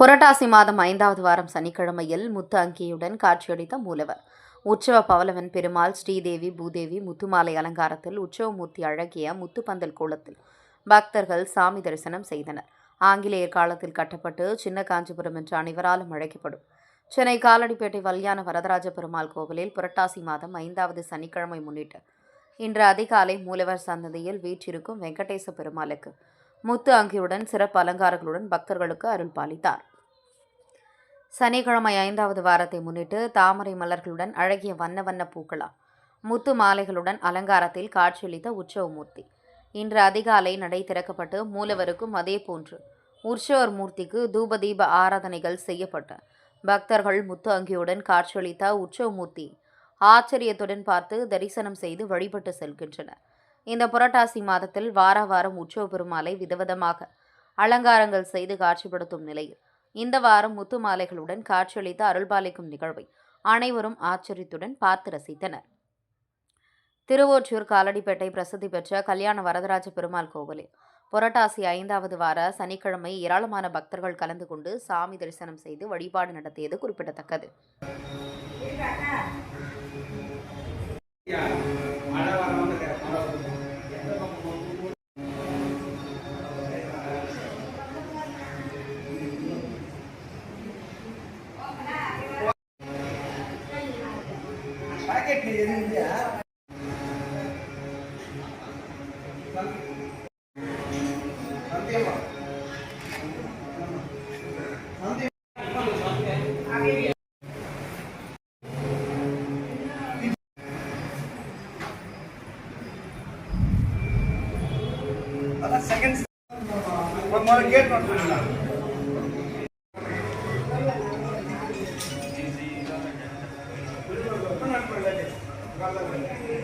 புரட்டாசி மாதம் ஐந்தாவது வாரம் சனிக்கிழமையில் முத்து அங்கியுடன் காட்சியளித்த மூலவர். உற்சவ பவலவன் பெருமாள் ஸ்ரீதேவி பூதேவி முத்துமாலை அலங்காரத்தில் உற்சவமூர்த்தி அழகிய முத்துப்பந்தல் கோலத்தில் பக்தர்கள் சாமி தரிசனம் செய்தனர். ஆங்கிலேயர் காலத்தில் கட்டப்பட்டு சின்ன காஞ்சிபுரம் என்று அனைவராலும் அழைக்கப்படும். சென்னை காலடிப்பேட்டை வல்யான வரதராஜ பெருமாள் கோவிலில் புரட்டாசி மாதம் ஐந்தாவது சனிக்கிழமை முன்னிட்டு இன்று அதிகாலை மூலவர் சந்ததியில் வீற்றிருக்கும் வெங்கடேச பெருமாளுக்கு முத்து அங்கியுடன் சிறப்பு அலங்காரங்களுடன் பக்தர்களுக்கு அருள் பாலித்தார். சனிக்கிழமை ஐந்தாவது வாரத்தை முன்னிட்டு தாமரை மலர்களுடன் அழகிய வண்ண வண்ண பூக்களா முத்து மாலைகளுடன் அலங்காரத்தில் காட்சியளித்த உற்சவமூர்த்தி. இன்று அதிகாலை நடை திறக்கப்பட்டு மூலவருக்கும் அதே போன்று உற்சவர் மூர்த்திக்கு தூபதீப ஆராதனைகள் செய்யப்பட்ட. பக்தர்கள் முத்து அங்கியுடன் காட்சியளித்த உற்சவமூர்த்தி ஆச்சரியத்துடன் பார்த்து தரிசனம் செய்து வழிபட்டு செல்கின்றனர். இந்த புரட்டாசி மாதத்தில் வார வாரம் உற்சவ பெருமாளை விதவிதமாக அலங்காரங்கள் செய்து காட்சிப்படுத்தும் நிலையில் இந்த வாரம் முத்து மாலைகளுடன் காட்சியளித்த அருள்பாலிக்கும் நிகழ்வை அனைவரும் ஆச்சரியத்துடன் பார்த்து ரசித்தனர். திருவொற்றியூர் காலடிப்பேட்டை பிரசித்தி பெற்ற கல்யாண வரதராஜ பெருமாள் கோவிலில் புரட்டாசி ஐந்தாவது வார சனிக்கிழமை ஏராளமான பக்தர்கள் கலந்து கொண்டு சாமி தரிசனம் செய்து வழிபாடு நடத்தியது குறிப்பிடத்தக்கது. பக்கெட் எது இல்லையா? சந்தியமா செகண்ட் ஒரு மாதிரி கேட் நோட் பண்ணிடலாம் Guarda-lhe.